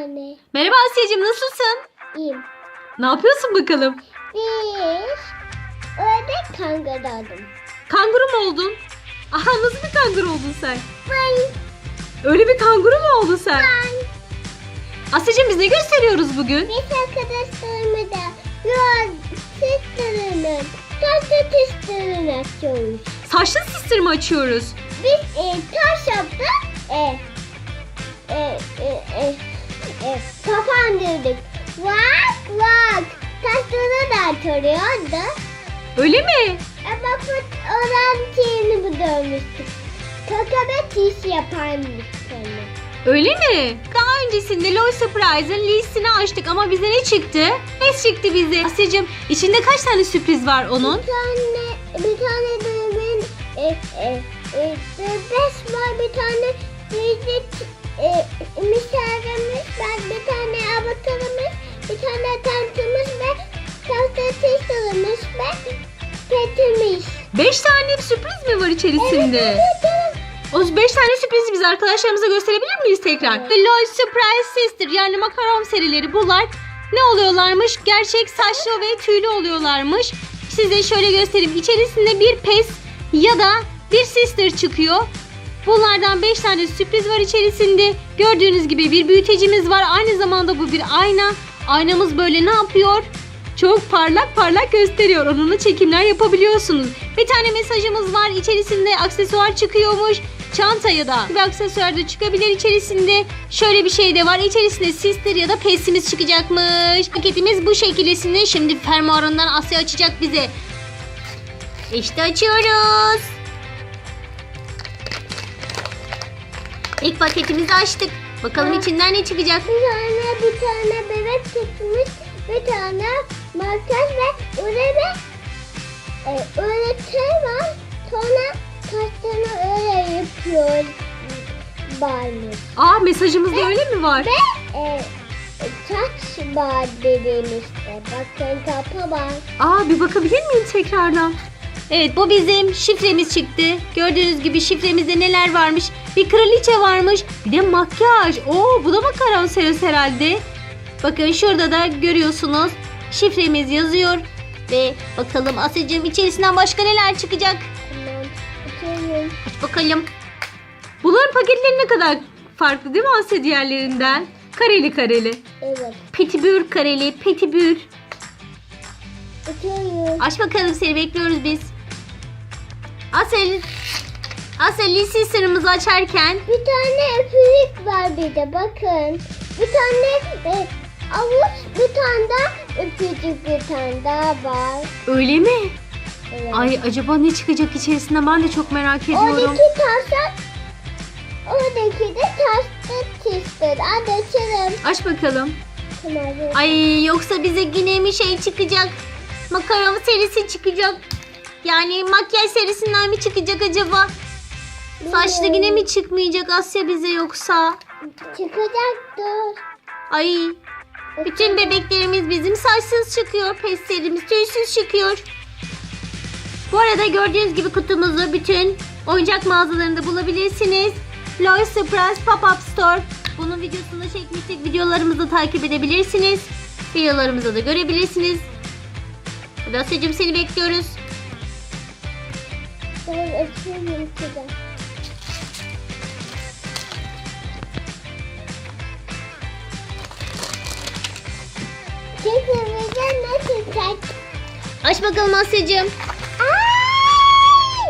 tane. Merhaba Asya'cığım nasılsın? İyiyim. Ne yapıyorsun bakalım? Bir ördek kanguru aldım. Kanguru mu oldun? Aha nasıl bir kanguru oldun sen? Ben, Öyle bir kanguru mu oldun sen? ben. Asya'cığım biz ne gösteriyoruz bugün? Biz arkadaşlarımı da yol testlerini, taş testlerini açıyoruz. Saçlı sister mi açıyoruz? Taşları da açıyordu. Öyle mi? Ama şeyini bu dövmüştük. Kakabet iş yaparmış seni. Öyle mi? Daha öncesinde Loy Surprise'ın listini açtık ama bize ne çıktı? Ne çıktı bize? Asya'cığım içinde kaç tane sürpriz var onun? Bir tane, bir tane dövmen, e, e, e, beş var, bir tane müzik, e, misafirimiz var, bir tane avatarımız, bir tane tantımız ve tahtatışlarımız ve petimiz. Beş tane sürpriz mi var içerisinde? Evet, evet. O beş tane sürprizi biz arkadaşlarımıza gösterebilir miyiz tekrar? Evet. The Lloyd Surprise Sister yani makaron serileri bunlar ne oluyorlarmış? Gerçek saçlı ve tüylü oluyorlarmış. Size şöyle göstereyim. İçerisinde bir pes ya da bir sister çıkıyor. Bunlardan 5 tane sürpriz var içerisinde. Gördüğünüz gibi bir büyütecimiz var. Aynı zamanda bu bir ayna. Aynamız böyle ne yapıyor? Çok parlak parlak gösteriyor. Onunla çekimler yapabiliyorsunuz. Bir tane mesajımız var. İçerisinde aksesuar çıkıyormuş. Çanta ya da bir aksesuar da çıkabilir içerisinde. Şöyle bir şey de var. İçerisinde sister ya da pesimiz çıkacakmış. Paketimiz bu şekilde. Şimdi fermuarından Asya açacak bize. İşte açıyoruz. İlk paketimizi açtık. Bakalım içinden ne çıkacak. Bir tane, bir tane bebek tutmuş, bir tane makas ve öyle bir e, şey var. Sonra kaşlarını öyle yapıyor varmış. Aa mesajımızda öyle mi var? Ve e, saç var dediğimizde. Bakın kapı var. Aa bir bakabilir miyim tekrardan? Evet bu bizim şifremiz çıktı. Gördüğünüz gibi şifremizde neler varmış? Bir kraliçe varmış. Bir de makyaj. Oo bu da makaron serisi herhalde. Bakın şurada da görüyorsunuz. Şifremiz yazıyor. Ve bakalım Asya'cığım içerisinden başka neler çıkacak? Tamam. Açıyorum. Aç bakalım. Bunların paketleri ne kadar farklı değil mi Asya diğerlerinden? Kareli kareli. Evet. Petibür kareli, petibür. Açıyorum. Aç bakalım seni bekliyoruz biz. Asel Asel sister'ımızı açarken Bir tane öpülük var bir de bakın. Bir tane e, tane öpücük bir tane daha var. öyle mi? Evet. Ay acaba ne çıkacak içerisinden ben de çok merak ediyorum. Oradaki taşlar, oradaki de taşlı çizdir. Hadi açalım. Aç bakalım. Ay yoksa bize yine mi şey çıkacak? Makaron serisi çıkacak. Yani makyaj serisinden mi çıkacak acaba? Saçlı yine mi çıkmayacak Asya bize yoksa? Çıkacaktır. Ay bütün bebeklerimiz bizim saçsız çıkıyor. Peslerimiz tüysüz çıkıyor. Bu arada gördüğünüz gibi kutumuzu bütün oyuncak mağazalarında bulabilirsiniz. Loy Surprise Pop-Up Store. Bunun videosunu da çekmiştik. Videolarımızı takip edebilirsiniz. Videolarımızı da görebilirsiniz. Hadi Asya'cığım seni bekliyoruz. Ben açıyorum size. Çıkımıza nasıl çıkacak? Aç bakalım Asya'cığım. Ay!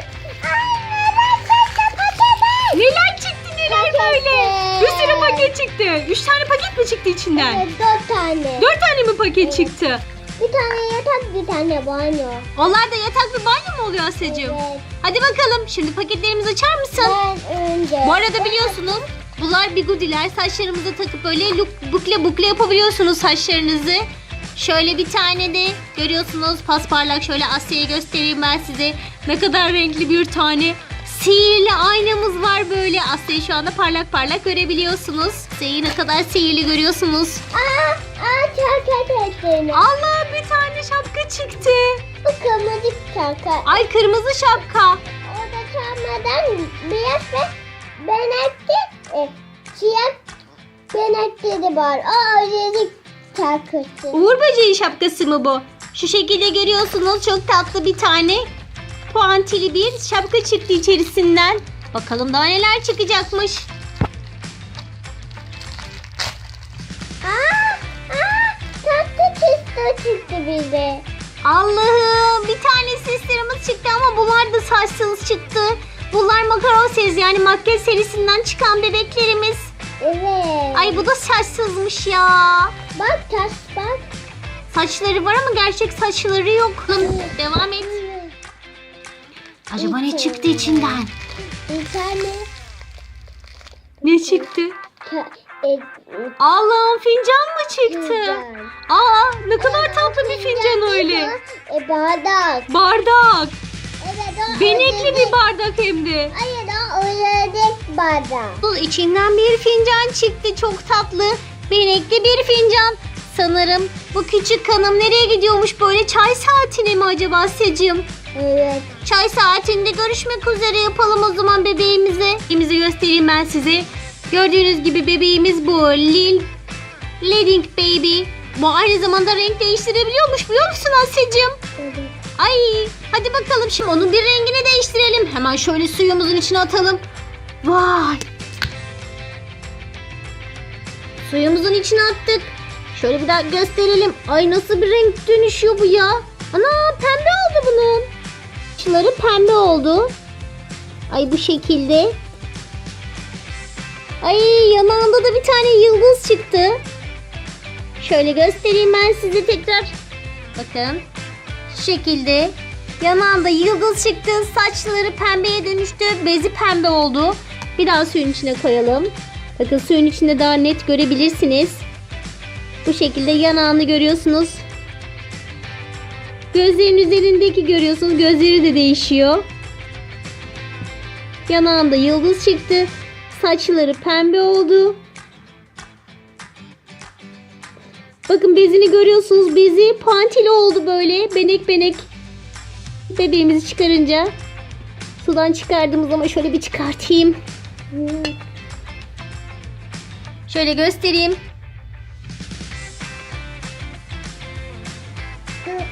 Ay neler çıktı pakete? Neler çıktı neler böyle. Bir sürü paket çıktı. Üç tane paket mi çıktı içinden? Evet dört tane. Dört tane mi paket çıktı? Bir tane yatak bir tane banyo. Onlar da yatak ve banyo mu oluyor Asya'cığım? Evet. Hadi bakalım şimdi paketlerimizi açar mısın? Ben önce. Bu arada biliyorsunuz bunlar bigudiler saçlarımıza takıp böyle look, bukle bukle yapabiliyorsunuz saçlarınızı. Şöyle bir tane de görüyorsunuz pasparlak şöyle Asya'ya göstereyim ben size. Ne kadar renkli bir tane sihirli aynamız var böyle. Asya'yı şu anda parlak parlak görebiliyorsunuz. Asya'yı ne kadar sihirli görüyorsunuz. Aa, aa ettiğini. Allah bir tane şapka çıktı. Bu kırmızı çarkat. Ay kırmızı şapka. Orada çalmadan beyaz ve benekli e, siyah benekleri var. Aa özellik takısı. Uğur böceği şapkası mı bu? Şu şekilde görüyorsunuz çok tatlı bir tane puantili bir şapka çıktı içerisinden. Bakalım daha neler çıkacakmış. Aa, aa, tatlı çıktı çıktı bize. Allah'ım bir tane sisterimiz çıktı ama bunlar da saçsız çıktı. Bunlar makaron serisi yani makyaj serisinden çıkan bebeklerimiz. Evet. Ay bu da saçsızmış ya. Bak taş bak. Saçları var ama gerçek saçları yok. Devam et. Acaba ne çıktı içinden? Bir tane Ne çıktı? e, Allah'ım fincan mı çıktı? fincan. Aa ne kadar tatlı bir fincan öyle. E bardak. Bardak. Evet Benekli bir bardak hem de. Hayır o özellik bardak. Bu içinden bir fincan çıktı. Çok tatlı. Benekli bir fincan. Sanırım bu küçük hanım nereye gidiyormuş böyle çay saatine mi acaba Asya'cığım? Evet. Çay saatinde görüşmek üzere yapalım o zaman bebeğimize. Bebeğimizi göstereyim ben size. Gördüğünüz gibi bebeğimiz bu. Lil Leading Baby. Bu aynı zamanda renk değiştirebiliyormuş biliyor musun Asya'cığım? evet. Ay hadi bakalım şimdi onun bir rengini değiştirelim. Hemen şöyle suyumuzun içine atalım. Vay. Suyumuzun içine attık. Şöyle bir daha gösterelim. Ay nasıl bir renk dönüşüyor bu ya. Ana pembe oldu bunun. Şunları pembe oldu. Ay bu şekilde. Ay yanağında da bir tane yıldız çıktı. Şöyle göstereyim ben size tekrar. Bakın. Şekilde. Yanağında yıldız çıktı. Saçları pembeye dönüştü. Bezi pembe oldu. Bir daha suyun içine koyalım. Bakın suyun içinde daha net görebilirsiniz. Bu şekilde yanağını görüyorsunuz. Gözlerin üzerindeki görüyorsunuz. Gözleri de değişiyor. Yanağında yıldız çıktı. Saçları pembe oldu. Bakın bezini görüyorsunuz. Bezi puantili oldu böyle. Benek benek. Bebeğimizi çıkarınca. Sudan çıkardığımız zaman şöyle bir çıkartayım. Şöyle göstereyim.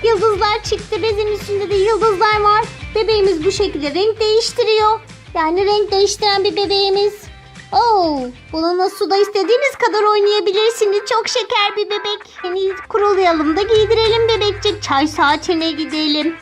Yıldızlar çıktı. Bezin üstünde de yıldızlar var. Bebeğimiz bu şekilde renk değiştiriyor. Yani renk değiştiren bir bebeğimiz. Oo, bununla suda istediğiniz kadar oynayabilirsiniz. Çok şeker bir bebek. Yani kurulayalım da giydirelim bebekçik. Çay saatine gidelim.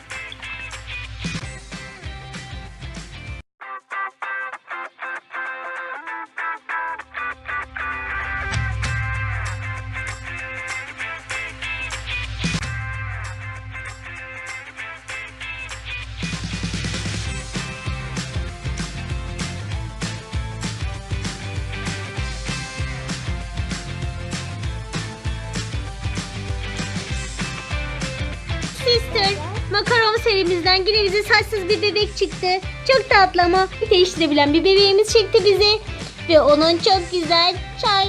Sister, makaron serimizden bize saçsız bir bebek çıktı. Çok tatlı ama değiştirebilen bir bebeğimiz çıktı bize. Ve onun çok güzel çay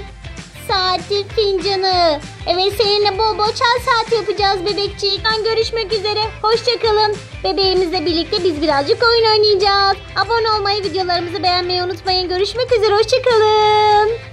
saati fincanı. Evet seninle bol bol çay saati yapacağız bebekçik. Ben görüşmek üzere. Hoşçakalın. Bebeğimizle birlikte biz birazcık oyun oynayacağız. Abone olmayı, videolarımızı beğenmeyi unutmayın. Görüşmek üzere. Hoşçakalın.